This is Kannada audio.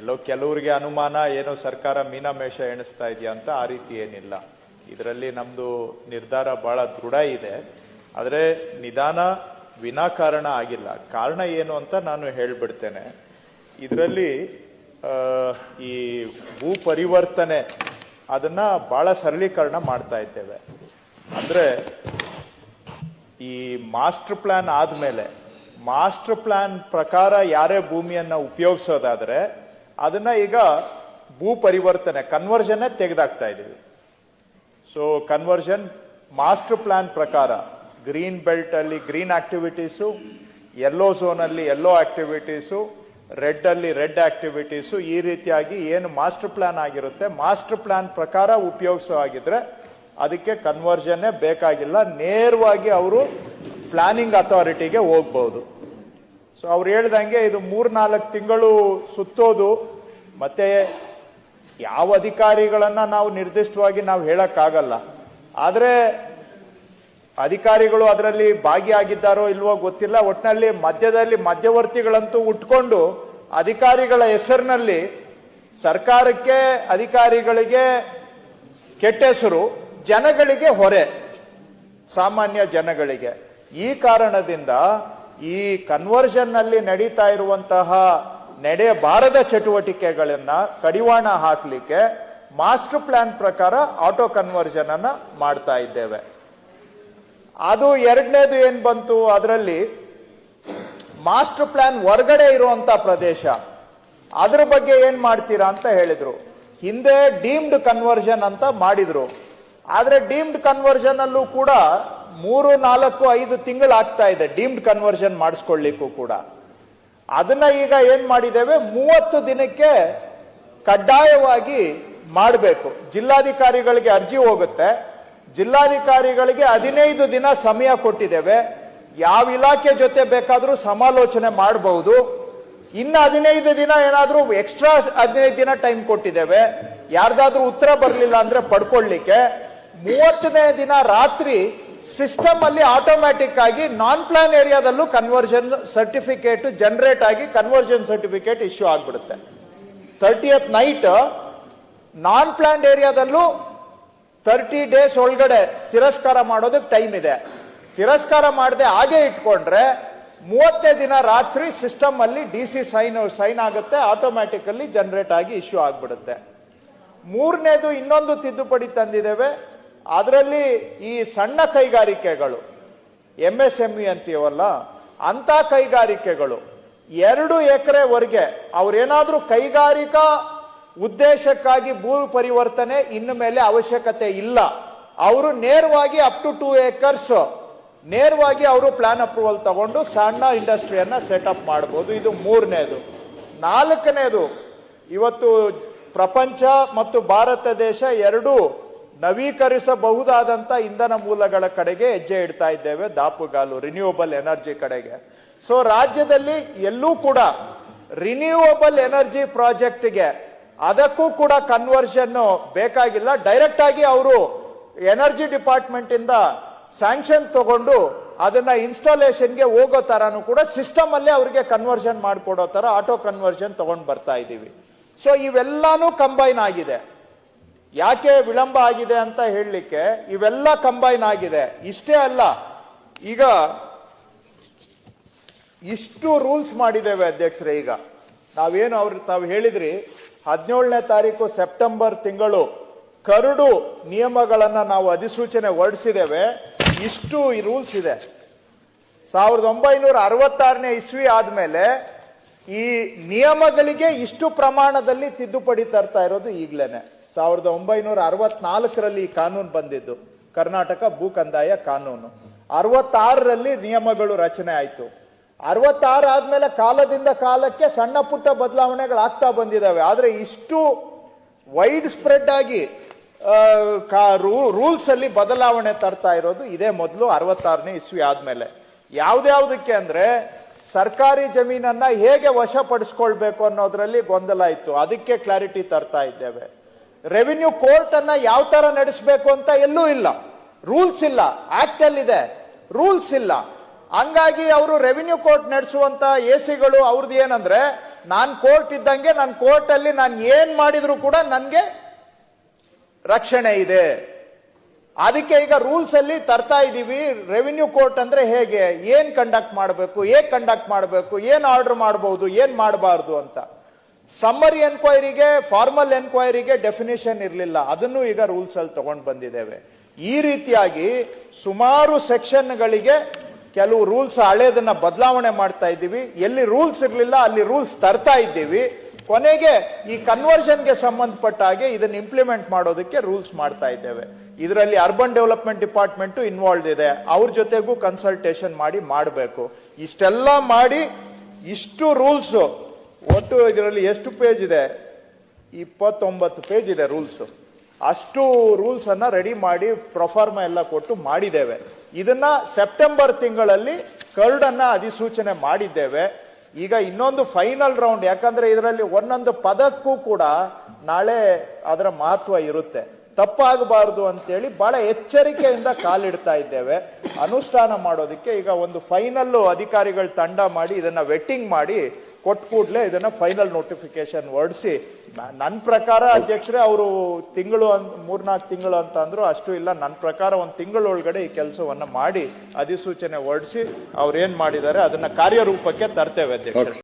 ಎಲ್ಲೋ ಕೆಲವರಿಗೆ ಅನುಮಾನ, ಏನೋ ಸರ್ಕಾರ ಮೀನಮೇಷ ಎಣಿಸ್ತಾ ಇದೆಯಾ ಅಂತ ಆ ರೀತಿ ಏನಿಲ್ಲ. ಇದರಲ್ಲಿ ನಮ್ದು ನಿರ್ಧಾರ ಬಹಳ ದೃಢ ಇದೆ. ಆದರೆ ನಿಧಾನ ವಿನಾಕಾರಣ ಆಗಿಲ್ಲ. ಕಾರಣ ಏನು ಅಂತ ನಾನು ಹೇಳ್ಬಿಡ್ತೇನೆ. ಇದರಲ್ಲಿ ಈ ಭೂ ಪರಿವರ್ತನೆ ಅದನ್ನ ಬಹಳ ಸರಳೀಕರಣ ಮಾಡ್ತಾ ಇದ್ದೇವೆ. ಅಂದ್ರೆ ಈ ಮಾಸ್ಟರ್ ಪ್ಲಾನ್ ಆದ್ಮೇಲೆ, ಮಾಸ್ಟರ್ ಪ್ಲಾನ್ ಪ್ರಕಾರ ಯಾರೇ ಭೂಮಿಯನ್ನ ಉಪಯೋಗಿಸೋದಾದ್ರೆ ಅದನ್ನ ಈಗ ಭೂ ಪರಿವರ್ತನೆ ಕನ್ವರ್ಷನ್ ತೆಗೆದಾಕ್ತಾ ಇದೀವಿ ಸೊ ಕನ್ವರ್ಷನ್ ಮಾಸ್ಟರ್ ಪ್ಲಾನ್ ಪ್ರಕಾರ ಗ್ರೀನ್ ಬೆಲ್ಟ್ ಅಲ್ಲಿ ಗ್ರೀನ್ ಆಕ್ಟಿವಿಟೀಸು ಯೆಲ್ಲೋ ಅಲ್ಲಿ ಯೆಲ್ಲೋ ಆಕ್ಟಿವಿಟೀಸು ರೆಡ್ ಅಲ್ಲಿ ರೆಡ್ ಆಕ್ಟಿವಿಟೀಸು ಈ ರೀತಿಯಾಗಿ ಏನು ಮಾಸ್ಟರ್ ಪ್ಲಾನ್ ಆಗಿರುತ್ತೆ ಮಾಸ್ಟರ್ ಪ್ಲಾನ್ ಪ್ರಕಾರ ಉಪಯೋಗಿಸೋ ಆಗಿದ್ರೆ ಅದಕ್ಕೆ ಕನ್ವರ್ಷನ್ನೇ ಬೇಕಾಗಿಲ್ಲ, ನೇರವಾಗಿ ಅವರು ಪ್ಲಾನಿಂಗ್ ಅಥಾರಿಟಿಗೆ ಹೋಗ್ಬಹುದು ಸೊ ಅವ್ರು ಹೇಳ್ದಂಗೆ ಇದು ಮೂರ್ನಾಲ್ಕು ತಿಂಗಳು ಸುತ್ತೋದು, ಮತ್ತೆ ಯಾವ ಅಧಿಕಾರಿಗಳನ್ನ ನಾವು ನಿರ್ದಿಷ್ಟವಾಗಿ ನಾವು ಹೇಳಕ್ಕಾಗಲ್ಲ. ಆದ್ರೆ ಅಧಿಕಾರಿಗಳು ಅದರಲ್ಲಿ ಭಾಗಿಯಾಗಿದ್ದಾರೋ ಇಲ್ವೋ ಗೊತ್ತಿಲ್ಲ. ಒಟ್ಟಿನಲ್ಲಿ ಮಧ್ಯದಲ್ಲಿ ಮಧ್ಯವರ್ತಿಗಳಂತೂ ಉಟ್ಕೊಂಡು ಅಧಿಕಾರಿಗಳ ಹೆಸರಿನಲ್ಲಿ ಸರ್ಕಾರಕ್ಕೆ ಅಧಿಕಾರಿಗಳಿಗೆ ಕೆಟ್ಟ ಹೆಸರು ಜನಗಳಿಗೆ ಹೊರೆ, ಸಾಮಾನ್ಯ ಜನಗಳಿಗೆ. ಈ ಕಾರಣದಿಂದ ಈ ಕನ್ವರ್ಷನ್ನಲ್ಲಿ ನಡೀತಾ ಇರುವಂತಹ ನಡೆಯಬಾರದ ಚಟುವಟಿಕೆಗಳನ್ನ ಕಡಿವಾಣ ಹಾಕ್ಲಿಕ್ಕೆ ಮಾಸ್ಟರ್ ಪ್ಲಾನ್ ಪ್ರಕಾರ ಆಟೋ ಕನ್ವರ್ಷನ್ ಅನ್ನ ಮಾಡ್ತಾ ಇದ್ದೇವೆ. ಅದು ಎರಡನೇದು ಏನ್ ಬಂತು? ಅದರಲ್ಲಿ ಮಾಸ್ಟರ್ ಪ್ಲಾನ್ ಹೊರಗಡೆ ಇರುವಂತ ಪ್ರದೇಶ, ಅದ್ರ ಬಗ್ಗೆ ಏನ್ ಮಾಡ್ತೀರಾ ಅಂತ ಹೇಳಿದ್ರು. ಹಿಂದೆ ಡೀಮ್ಡ್ ಕನ್ವರ್ಷನ್ ಅಂತ ಮಾಡಿದ್ರು. ಆದ್ರೆ ಡೀಮ್ಡ್ ಕನ್ವರ್ಷನ್ ಅಲ್ಲೂ ಕೂಡ ಮೂರು, ನಾಲ್ಕು, ಐದು ತಿಂಗಳು ಆಗ್ತಾ ಇದೆ ಡೀಮ್ಡ್ ಕನ್ವರ್ಷನ್ ಮಾಡಿಸ್ಕೊಳ್ಳಿಕ್ಕೂ ಕೂಡ. ಅದನ್ನ ಈಗ ಏನ್ ಮಾಡಿದ್ದೇವೆ? ಮೂವತ್ತು ದಿನಕ್ಕೆ ಕಡ್ಡಾಯವಾಗಿ ಮಾಡಬೇಕು. ಜಿಲ್ಲಾಧಿಕಾರಿಗಳಿಗೆ ಅರ್ಜಿ ಹೋಗುತ್ತೆ. ಜಿಲ್ಲಾಧಿಕಾರಿಗಳಿಗೆ ಹದಿನೈದು ದಿನ ಸಮಯ ಕೊಟ್ಟಿದ್ದೇವೆ. ಯಾವ ಇಲಾಖೆ ಜೊತೆ ಬೇಕಾದರೂ ಸಮಾಲೋಚನೆ ಮಾಡಬಹುದು ಇನ್ನು ಹದಿನೈದು ದಿನ ಏನಾದರೂ ಎಕ್ಸ್ಟ್ರಾ ಹದಿನೈದು ದಿನ ಟೈಮ್ ಕೊಟ್ಟಿದ್ದೇವೆ. ಯಾರ್ದಾದ್ರೂ ಉತ್ತರ ಬರಲಿಲ್ಲ ಅಂದ್ರೆ ಪಡ್ಕೊಳ್ಳಿಕ್ಕೆ. ಮೂವತ್ತನೇ ದಿನ ರಾತ್ರಿ ಸಿಸ್ಟಮ್ ಅಲ್ಲಿ ಆಟೋಮ್ಯಾಟಿಕ್ ಆಗಿ ನಾನ್ ಪ್ಲಾನ್ ಏರಿಯಾದಲ್ಲೂ ಕನ್ವರ್ಷನ್ ಸರ್ಟಿಫಿಕೇಟ್ ಜನರೇಟ್ ಆಗಿ ಕನ್ವರ್ಷನ್ ಸರ್ಟಿಫಿಕೇಟ್ ಇಶ್ಯೂ ಆಗ್ಬಿಡುತ್ತೆ. ತರ್ಟಿಯತ್ ನೈಟ್ ನಾನ್ ಪ್ಲಾನ್ಡ್ ಏರಿಯಾದಲ್ಲೂ ತರ್ಟಿ ಡೇಸ್ ಒಳಗಡೆ ತಿರಸ್ಕಾರ ಮಾಡೋದಕ್ಕೆ ಟೈಮ್ ಇದೆ. ತಿರಸ್ಕಾರ ಮಾಡದೆ ಹಾಗೆ ಇಟ್ಕೊಂಡ್ರೆ ಮೂವತ್ತನೇ ದಿನ ರಾತ್ರಿ ಸಿಸ್ಟಮ್ ಅಲ್ಲಿ ಡಿ ಸಿ ಸೈನ್ ಸೈನ್ ಆಗುತ್ತೆ ಆಟೋಮ್ಯಾಟಿಕಲ್ಲಿ ಜನರೇಟ್ ಆಗಿ ಇಶ್ಯೂ ಆಗ್ಬಿಡುತ್ತೆ. ಮೂರನೇದು ಇನ್ನೊಂದು ತಿದ್ದುಪಡಿ ತಂದಿದ್ದೇವೆ. ಅದರಲ್ಲಿ ಈ ಸಣ್ಣ ಕೈಗಾರಿಕೆಗಳು ಎಂ ಎಸ್ ಎಂ ಇ ಅಂತೀವಲ್ಲ ಅಂತ ಕೈಗಾರಿಕೆಗಳು ಎರಡು ಎಕರೆವರೆಗೆ ಅವ್ರೇನಾದ್ರೂ ಕೈಗಾರಿಕಾ ಉದ್ದೇಶಕ್ಕಾಗಿ ಭೂ ಪರಿವರ್ತನೆ ಇನ್ನು ಮೇಲೆ ಅವಶ್ಯಕತೆ ಇಲ್ಲ. ಅವರು ನೇರವಾಗಿ ಅಪ್ ಟು ಟೂ ಏಕರ್ಸ್ ನೇರವಾಗಿ ಅವರು ಪ್ಲಾನ್ ಅಪ್ರೂವಲ್ ತಗೊಂಡು ಸಣ್ಣ ಇಂಡಸ್ಟ್ರಿಯನ್ನ ಸೆಟಪ್ ಮಾಡಬಹುದು ಇದು ಮೂರನೇದು. ನಾಲ್ಕನೇದು, ಇವತ್ತು ಪ್ರಪಂಚ ಮತ್ತು ಭಾರತ ದೇಶ ಎರಡೂ ನವೀಕರಿಸಬಹುದಾದಂತ ಇಂಧನ ಮೂಲಗಳ ಕಡೆಗೆ ಹೆಜ್ಜೆ ಇಡ್ತಾ ಇದ್ದೇವೆ ದಾಪುಗಾಲು ರಿನ್ಯೂವಬಲ್ ಎನರ್ಜಿ ಕಡೆಗೆ. ಸೊ ರಾಜ್ಯದಲ್ಲಿ ಎಲ್ಲೂ ಕೂಡ ರಿನ್ಯೂವಬಲ್ ಎನರ್ಜಿ ಪ್ರಾಜೆಕ್ಟ್ಗೆ ಅದಕ್ಕೂ ಕೂಡ ಕನ್ವರ್ಷನ್ ಬೇಕಾಗಿಲ್ಲ. ಡೈರೆಕ್ಟ್ ಆಗಿ ಅವರು ಎನರ್ಜಿ ಡಿಪಾರ್ಟ್ಮೆಂಟ್ ಇಂದ ಸ್ಯಾಂಕ್ಷನ್ ತಗೊಂಡು ಅದನ್ನ ಇನ್ಸ್ಟಾಲೇಷನ್ಗೆ ಹೋಗೋ ತರಾನು ಕೂಡ ಸಿಸ್ಟಮ್ ಅಲ್ಲೇ ಅವರಿಗೆ ಕನ್ವರ್ಷನ್ ಮಾಡಿಕೊಡೋ ತರ ಆಟೋ ಕನ್ವರ್ಷನ್ ತಗೊಂಡ್ ಬರ್ತಾ ಇದ್ದೀವಿ. ಸೊ ಇವೆಲ್ಲಾನು ಕಂಬೈನ್ ಆಗಿದೆ. ಯಾಕೆ ವಿಳಂಬ ಆಗಿದೆ ಅಂತ ಹೇಳಲಿಕ್ಕೆ ಇವೆಲ್ಲ ಕಂಬೈನ್ ಆಗಿದೆ. ಇಷ್ಟೇ ಅಲ್ಲ, ಈಗ ಇಷ್ಟು ರೂಲ್ಸ್ ಮಾಡಿದ್ದೇವೆ ಅಧ್ಯಕ್ಷರೇ, ಈಗ. ನಾವೇನು ಅವ್ರು, ತಾವು ಹೇಳಿದ್ರಿ, ಹದಿನೇಳನೇ ತಾರೀಕು ಸೆಪ್ಟೆಂಬರ್ ತಿಂಗಳು ಕರಡು ನಿಯಮಗಳನ್ನ ನಾವು ಅಧಿಸೂಚನೆ ಹೊರಡಿಸಿದ್ದೇವೆ. ಇಷ್ಟು ಈ ರೂಲ್ಸ್ ಇದೆ. ಸಾವಿರದ ಒಂಬೈನೂರ ಅರವತ್ತಾರನೇ ಇಸ್ವಿ ಆದ್ಮೇಲೆ ಈ ನಿಯಮಗಳಿಗೆ ಇಷ್ಟು ಪ್ರಮಾಣದಲ್ಲಿ ತಿದ್ದುಪಡಿ ತರ್ತಾ ಇರೋದು ಈಗ್ಲೇನೆ. ಸಾವಿರದ ಒಂಬೈನೂರ ಅರವತ್ನಾಲ್ಕರಲ್ಲಿ ಈ ಕಾನೂನು ಬಂದಿದ್ದು, ಕರ್ನಾಟಕ ಭೂ ಕಂದಾಯ ಕಾನೂನು. ಅರವತ್ತಾರರಲ್ಲಿ ನಿಯಮಗಳು ರಚನೆ ಆಯಿತು. ಅರವತ್ತಾರು ಆದಮೇಲೆ ಕಾಲದಿಂದ ಕಾಲಕ್ಕೆ ಸಣ್ಣ ಪುಟ್ಟ ಬದಲಾವಣೆಗಳಾಗ್ತಾ ಬಂದಿದ್ದಾವೆ. ಆದರೆ ಇಷ್ಟು ವೈಡ್ ಸ್ಪ್ರೆಡ್ ಆಗಿ ರೂಲ್ಸ್ ಅಲ್ಲಿ ಬದಲಾವಣೆ ತರ್ತಾ ಇರೋದು ಇದೇ ಮೊದಲು ಅರವತ್ತಾರನೇ ಇಸ್ವಿ ಆದಮೇಲೆ. ಯಾವ್ದ್ಯಾವ್ದಕ್ಕೆ ಅಂದ್ರೆ, ಸರ್ಕಾರಿ ಜಮೀನನ್ನ ಹೇಗೆ ವಶಪಡಿಸ್ಕೊಳ್ಬೇಕು ಅನ್ನೋದ್ರಲ್ಲಿ ಗೊಂದಲ ಇತ್ತು. ಅದಕ್ಕೆ ಕ್ಲಾರಿಟಿ ತರ್ತಾ ಇದ್ದೇವೆ. ರೆವಿನ್ಯೂ ಕೋರ್ಟ್ ಅನ್ನ ಯಾವ ತರ ನಡೆಸಬೇಕು ಅಂತ ಎಲ್ಲೂ ಇಲ್ಲ. ರೂಲ್ಸ್ ಇಲ್ಲ. ಆಕ್ಟ್ ಅಲ್ಲಿ ಇದೆ ರೂಲ್ಸ್ ಇಲ್ಲ. ಹಂಗಾಗಿ ಅವರು ರೆವಿನ್ಯೂ ಕೋರ್ಟ್ ನಡೆಸುವಂತ ಎ ಸಿಗಳು ಅವ್ರದ್ದು ಏನಂದ್ರೆ, ನಾನ್ ಕೋರ್ಟ್ ಇದ್ದಂಗೆ ನನ್ನ ಕೋರ್ಟ್ ಅಲ್ಲಿ ನಾನು ಏನ್ ಮಾಡಿದ್ರು ಕೂಡ ನನ್ಗೆ ರಕ್ಷಣೆ ಇದೆ. ಅದಕ್ಕೆ ಈಗ ರೂಲ್ಸ್ ಅಲ್ಲಿ ತರ್ತಾ ಇದ್ದೀವಿ ರೆವಿನ್ಯೂ ಕೋರ್ಟ್ ಅಂದ್ರೆ ಹೇಗೆ? ಏನ್ ಕಂಡಕ್ಟ್ ಮಾಡಬೇಕು? ಹೇಗೆ ಕಂಡಕ್ಟ್ ಮಾಡಬೇಕು? ಏನ್ ಆರ್ಡರ್ ಮಾಡಬಹುದು ಏನ್ ಮಾಡಬಾರ್ದು ಅಂತ. ಸಮ್ಮರಿ ಎನ್ಕ್ವೈರಿಗೆ ಫಾರ್ಮಲ್ ಎನ್ಕ್ವೈರಿಗೆ ಡೆಫಿನೇಷನ್ ಇರಲಿಲ್ಲ. ಅದನ್ನು ಈಗ ರೂಲ್ಸ್ ಅಲ್ಲಿ ತಗೊಂಡು ಬಂದಿದ್ದೇವೆ. ಈ ರೀತಿಯಾಗಿ ಸುಮಾರು ಸೆಕ್ಷನ್ಗಳಿಗೆ ಕೆಲವು ರೂಲ್ಸ್ ಹಳೇದನ್ನ ಬದಲಾವಣೆ ಮಾಡ್ತಾ ಇದ್ದೀವಿ. ಎಲ್ಲಿ ರೂಲ್ಸ್ ಇರಲಿಲ್ಲ, ಅಲ್ಲಿ ರೂಲ್ಸ್ ತರ್ತಾ ಇದ್ದೀವಿ. ಕೊನೆಗೆ ಈ ಕನ್ವರ್ಷನ್ಗೆ ಸಂಬಂಧಪಟ್ಟ ಹಾಗೆ ಇದನ್ನ ಇಂಪ್ಲಿಮೆಂಟ್ ಮಾಡೋದಕ್ಕೆ ರೂಲ್ಸ್ ಮಾಡ್ತಾ ಇದ್ದೇವೆ. ಇದರಲ್ಲಿ ಅರ್ಬನ್ ಡೆವಲಪ್ಮೆಂಟ್ ಡಿಪಾರ್ಟ್ಮೆಂಟ್ ಇನ್ವಾಲ್ವ್ ಇದೆ. ಅವ್ರ ಜೊತೆಗೂ ಕನ್ಸಲ್ಟೇಷನ್ ಮಾಡಿ ಮಾಡಬೇಕು. ಇಷ್ಟೆಲ್ಲ ಮಾಡಿ ಇಷ್ಟು ರೂಲ್ಸ್ ಒಟ್ಟು ಇದರಲ್ಲಿ ಎಷ್ಟು ಪೇಜ್ ಇದೆ? ಇಪ್ಪತ್ತೊಂಬತ್ತು ಪೇಜ್ ಇದೆ ರೂಲ್ಸ್ ಅಷ್ಟು ರೂಲ್ಸ್ ಅನ್ನ ರೆಡಿ ಮಾಡಿ ಪ್ರೊಫಾರ್ಮ ಎಲ್ಲ ಕೊಟ್ಟು ಮಾಡಿದ್ದೇವೆ. ಇದನ್ನ ಸೆಪ್ಟೆಂಬರ್ ತಿಂಗಳಲ್ಲಿ ಕರ್ಡನ್ನ ಅಧಿಸೂಚನೆ ಮಾಡಿದ್ದೇವೆ. ಈಗ ಇನ್ನೊಂದು ಫೈನಲ್ ರೌಂಡ್ ಯಾಕಂದ್ರೆ ಇದರಲ್ಲಿ ಒಂದೊಂದು ಪದಕ್ಕೂ ಕೂಡ ನಾಳೆ ಅದರ ಮಹತ್ವ ಇರುತ್ತೆ. ತಪ್ಪಾಗಬಾರದು ಅಂತೇಳಿ ಬಹಳ ಎಚ್ಚರಿಕೆಯಿಂದ ಕಾಲಿಡ್ತಾ ಇದ್ದೇವೆ. ಅನುಷ್ಠಾನ ಮಾಡೋದಕ್ಕೆ ಈಗ ಒಂದು ಫೈನಲ್ ಅಧಿಕಾರಿಗಳ ತಂಡ ಮಾಡಿ ಇದನ್ನ ವೆಟ್ಟಿಂಗ್ ಮಾಡಿ ಕೊಟ್ಟ ಕೂಡಲೇ ಇದನ್ನ ಫೈನಲ್ ನೋಟಿಫಿಕೇಶನ್ ಹೊರಡಿಸಿ ನನ್ನ ಪ್ರಕಾರ ಅಧ್ಯಕ್ಷರೇ ಅವರು ತಿಂಗಳು ಮೂರ್ನಾಲ್ಕು ತಿಂಗಳು ಅಂತ ಅಂದ್ರು ಅಷ್ಟು ಇಲ್ಲ. ನನ್ನ ಪ್ರಕಾರ ಒಂದು ತಿಂಗಳೊಳಗಡೆ ಈ ಕೆಲಸವನ್ನ ಮಾಡಿ ಅಧಿಸೂಚನೆ ಹೊರಡಿಸಿ ಅವ್ರು ಏನ್ ಮಾಡಿದ್ದಾರೆ ಅದನ್ನ ಕಾರ್ಯರೂಪಕ್ಕೆ ತರ್ತೇವೆ ಅಧ್ಯಕ್ಷರೇ.